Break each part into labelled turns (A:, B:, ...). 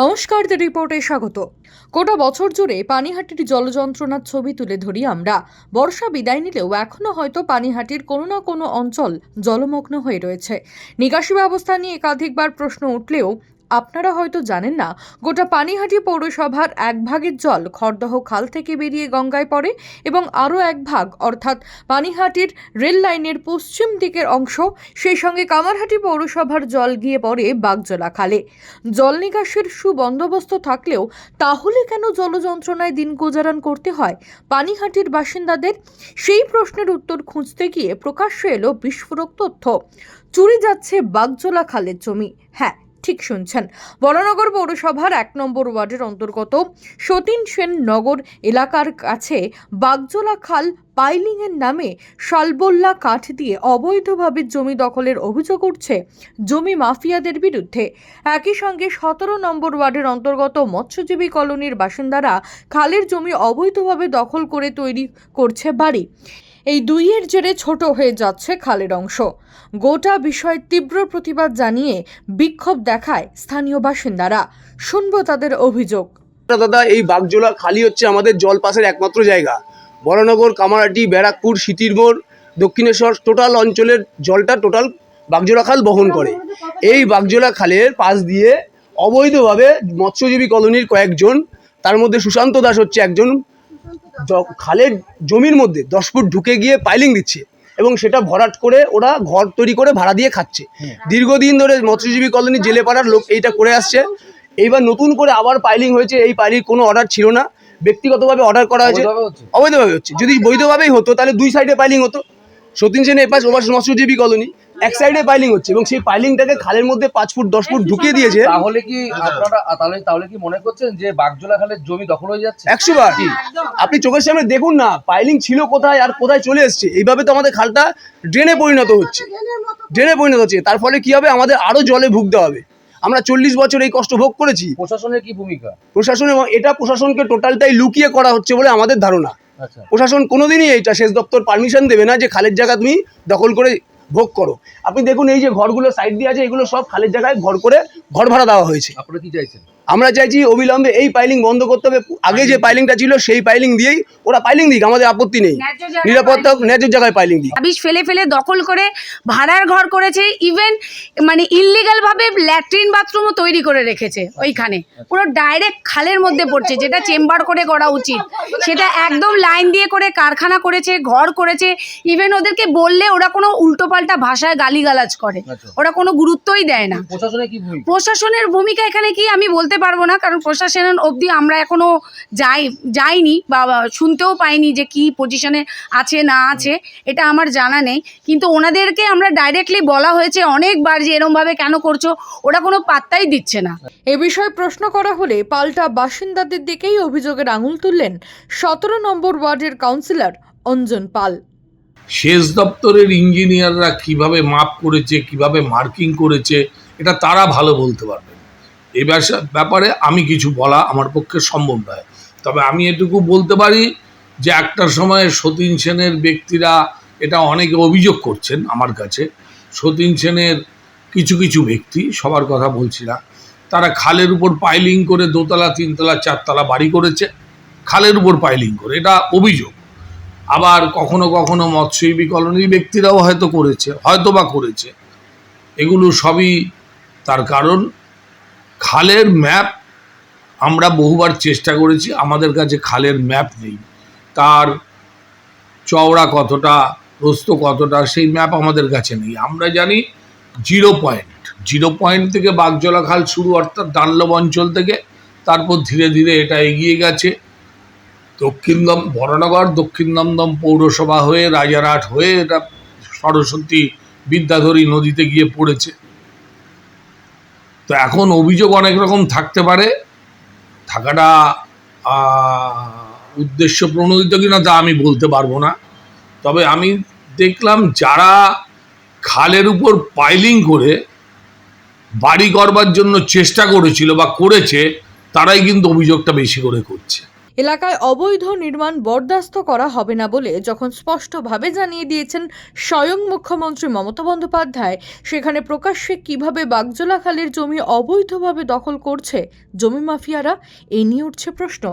A: নমস্কার দ্য রিপোর্টে স্বাগত। গোটা বছর জুড়ে পানিহাটির জলযন্ত্রণার ছবি তুলে ধরি আমরা। বর্ষা বিদায় নিলেও এখনও হয়তো পানিহাটির কোনো না কোনো অঞ্চল জলমগ্ন হয়ে রয়েছে। নিকাশি ব্যবস্থা নিয়ে একাধিকবার প্রশ্ন উঠলেও আপনারা হয়তো জানেন না, গোটা পানিহাটি পৌরসভার এক ভাগের জল খড়দহ খাল থেকে বেরিয়ে গঙ্গায় পড়ে এবং আরও এক ভাগ, অর্থাৎ পানিহাটির রেল লাইনের পশ্চিম দিকের অংশ, সেই সঙ্গে কামারহাটি পৌরসভার জল গিয়ে পড়ে বাগজলা খালে। জল নিকাশের সুবন্দোবস্ত থাকলেও তাহলে কেন জলযন্ত্রণায় দিন গুজারান করতে হয়? পানিহাটির বাসিন্দাদের সেই প্রশ্নের উত্তর খুঁজতে গিয়ে প্রকাশ্যে এলো বিস্ফোরক তথ্য। চুরি যাচ্ছে বাগজলা খালের জমি। হ্যাঁ ঠিক শুনছেন। বলনগর পৌরসভার এক নম্বর ওয়ার্ডের অন্তর্গত সতীন সেন নগর এলাকার কাছে বাগজোলা খাল পাইলিংয়ের নামে শালবল্লা কাঠ দিয়ে অবৈধভাবে জমি দখলের অভিযোগ উঠছে জমি মাফিয়াদের বিরুদ্ধে। একই সঙ্গে সতেরো নম্বর ওয়ার্ডের অন্তর্গত মৎস্যজীবী কলোনির বাসিন্দারা খালের জমি অবৈধভাবে দখল করে তৈরি করছে বাড়ি। এই দুইয়ের জেরে ছোট হয়ে যাচ্ছে খালের অংশ। গোটা বিষয়ে তীব্র প্রতিবাদ জানিয়ে বিক্ষোভ দেখায় স্থানীয় বাসিন্দারা। শুনব তাদের অভিযোগ।
B: দাদা, এই বাগজোলা খালি হচ্ছে আমাদের জল পাসের একমাত্র জায়গা। বড়নগর, কামারাটি, ব্যারাকপুর সিতিরমোড় দক্ষিণেশ্বর টোটাল অঞ্চলের জলটা টোটাল বাগজোলা খাল বহন করে। এই বাগজোলা খালের পাশ দিয়ে অবৈধভাবে মৎস্যজীবী কলোনির কয়েকজন, তার মধ্যে সুশান্ত দাস হচ্ছে একজন খালের জমির মধ্যে দশ ফুট ঢুকে গিয়ে পাইলিং দিচ্ছে এবং সেটা ভরাট করে ওরা ঘর তৈরি করে ভাড়া দিয়ে খাচ্ছে। দীর্ঘদিন ধরে মৎস্যজীবী কলোনি জেলে পাড়ার লোক এইটা করে আসছে। এইবার নতুন করে আবার পাইলিং হয়েছে এই পাইলিং কোনো অর্ডার ছিল না। ব্যক্তিগতভাবে অর্ডার করা হয়েছে। অবৈধভাবে হচ্ছে? যদি বৈধভাবেই হতো তাহলে দুই সাইডে পাইলিং হতো। সতীন সেন এপাশ ওপাশ মৎস্যজীবী কলোনি। এক সাইডে পাইলিং হচ্ছে এবং সেই পাইলিংটাকে খালের মধ্যে পাঁচ ফুট দশ ফুট ঢুকিয়ে দিয়েছে।
C: তাহলে কি আপনারা তাহলে তাহলে কি মনে করছেন যে বাগজোলা খালের জমি দখল হয়ে যাচ্ছে?
B: একশো বার। আপনি চোখের সামনে দেখুন না পাইলিং ছিল কোথায় আর কোথায় চলে এসছে। এইভাবে তো আমাদের খালটা ড্রেনে পরিণত হচ্ছে। ড্রেনে পরিণত হচ্ছে। তার ফলে কি হবে? আমাদের আরও জলে ভুগতে হবে। আমরা চল্লিশ বছর এই কষ্ট ভোগ করেছি।
C: প্রশাসনের কি ভূমিকা?
B: প্রশাসন এবং এটা প্রশাসনকে টোটালটাই লুকিয়ে করা হচ্ছে বলে আমাদের ধারণা।
C: আচ্ছা।
B: প্রশাসন কোনোদিনই এইটা সেচ দপ্তর পারমিশন দেবে না যে খালের জায়গা তুমি দখল করে ভোগ করো। আপনি দেখুন এই যে ঘরগুলো সাইড দিয়ে আছে, এগুলো সব খালের জায়গায় ঘর করে ঘর ভাড়া দেওয়া হয়েছে।
C: আপনারা কি চাইছেন?
B: আমরা চাইছি অবিলম্বে এই পাইলিং বন্ধ করতে হবে। আগে যে পাইলিংটা ছিল সেই পাইলিং দিয়েই ওরা পাইলিং দিক আমাদের আপত্তি নেই। নিরাপত্তা ন্যায্য জায়গায় পাইলিং দিক।
D: আবিষ ফেলে ফেলে দখল করে ভাড়ার ঘর করেছে ইভেন মানে ইললিগাল ভাবে ল্যাট্রিন বাথরুমও তৈরি করে রেখেছে ওইখানে। পুরো ডাইরেক্ট খালের মধ্যে পড়ছে যেটা চেম্বার করে করা উচিত। সেটা একদম লাইন দিয়ে করে কারখানা করেছে ঘর করেছে। ইভেন ওদেরকে বললে ওরা কোনো উল্টোপাল্টা ভাষায় গালিগালাজ করে।
C: আচ্ছা।
D: ওরা কোনো গুরুত্বই দেয় না।
C: প্রশাসনের ভূমিকা
D: এখানে কি আমি বলতে পারব না কারণ প্রশাসনের অবধি আমরা এখনও যাই যাইনি বা শুনতেও পাইনি যে কি পজিশনে আছে না আছে এটা আমার জানা নেই। কিন্তু ওনাদেরকে আমরা ডাইরেক্টলি বলা হয়েছে অনেকবার যে এরমভাবে কেন করছ ওরা কোনো পাত্তাই দিচ্ছে না।
A: এ বিষয়ে প্রশ্ন করা হলে পাল্টা বাসিন্দাদের দিকেই অভিযোগের আঙুল তুললেন সতেরো নম্বর ওয়ার্ডের কাউন্সিলর অঞ্জন পাল।
E: সেচ দপ্তরের ইঞ্জিনিয়াররা কীভাবে মাপ করেছে কীভাবে মার্কিং করেছে এটা তারা ভালো বলতে পারবেন এই ব্যবসা- ব্যাপারে আমি কিছু বলা আমার পক্ষে সম্ভব নয়। তবে আমি এটুকু বলতে পারি যে একটা সময় সতীন সেনের ব্যক্তিরা এটা অনেকে অভিযোগ করছেন আমার কাছে। সতীন সেনের কিছু কিছু ব্যক্তি, সবার কথা বলছি না, তারা খালের উপর পাইলিং করে দোতলা, তিনতলা, চারতলা বাড়ি করেছে। খালের উপর পাইলিং করে, এটা অভিযোগ। আবার কখনো কখনো মৎস্যজীবী কলোনির ব্যক্তিরাও হয়তো করেছে হয়তো বা করেছে। এগুলো সবই তার কারণ। খালের ম্যাপ আমরা বহুবার চেষ্টা করেছি, আমাদের কাছে খালের ম্যাপ নেই। তার চওড়া কতটা প্রস্থ কতটা, সেই ম্যাপ আমাদের কাছে নেই। আমরা জানি জিরো পয়েন্ট। জিরো পয়েন্ট থেকে বাগজলা খাল শুরু, অর্থাৎ ডানলব অঞ্চল থেকে, তারপর ধীরে ধীরে এটা এগিয়ে গেছে। দক্ষিণ দম বরানগর দক্ষিণ দমদম পৌরসভা হয়ে, রাজারহাট হয়ে এটা সরস্বতী বিদ্যাধরী নদীতে গিয়ে পড়েছে। তো এখন অভিযোগ অনেক রকম থাকতে পারে। থাকাটা উদ্দেশ্য প্রণোদিত কিনা তা আমি বলতে পারব না। তবে আমি দেখলাম যারা খালের উপর পাইলিং করে বাড়ি করবার জন্য চেষ্টা করেছিল বা করেছে, তারাই কিন্তু অভিযোগটা বেশি করে করছে।
A: এলাকায় অবৈধ নির্মাণ বরদাস্ত করা হবে না বলে যখন স্পষ্টভাবে জানিয়ে দিয়েছেন স্বয়ং মুখ্যমন্ত্রী মমতা বন্দ্যোপাধ্যায়, সেখানে প্রকাশ্যে কীভাবে বাগজোলা খালের জমি অবৈধভাবে দখল করছে জমি মাফিয়ারা, এ নিয়ে উঠছে প্রশ্ন।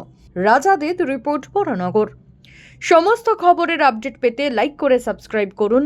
A: রাজাদের রিপোর্ট বরানগর সমস্ত খবরের আপডেট পেতে লাইক করে সাবস্ক্রাইব করুন।